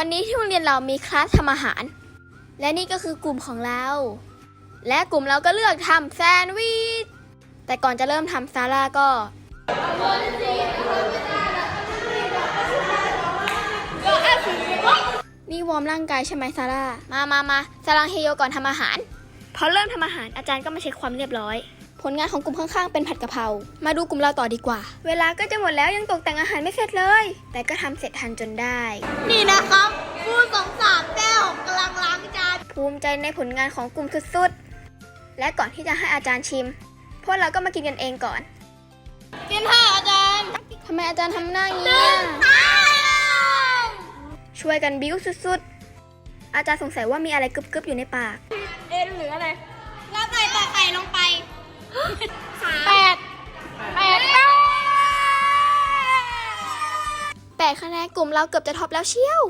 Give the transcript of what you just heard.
วันนี้ที่โรงเรียนเรามีคลาสทำอาหาร และนี่ก็คือกลุ่มของเรา และกลุ่มเราก็เลือกทำแซนด์วิช แต่ก่อนจะเริ่มทำซาร่าก็นี่วอร์มร่างกายใช่ไหมซาร่า มามามาสลังเฮโยก่อนทำอาหาร พอเริ่มทำอาหารอาจารย์ก็มาเช็คความเรียบร้อย ผลงานของกลุ่มข้างๆเป็นผัดกะเพรา มาดูกลุ่มเราต่อดีกว่า เวลาก็จะหมดแล้วยังตกแต่งอาหารไม่เสร็จเลย แต่ก็ทำเสร็จทันจนได้ นี่นะครั ภูมิใจในผลงานของกลุ่มสุดๆ และก่อนที่จะให้อาจารย์ชิม พวกเราก็มากินกันเองก่อน กินค่ะอาจารย์ ทำไมอาจารย์ทำหน้าอย่างนี้อะช่วยกันบิ้วสุดๆ อาจารย์สงสัยว่ามีอะไรกึบๆอยู่ในปาก เอ็นหรืออะไรแล้วใส่ปอกไก่ลงไปแปดแปดเก้าแปดคะแนนกลุ่มเราเกือบจะท็อปแล้วเชียว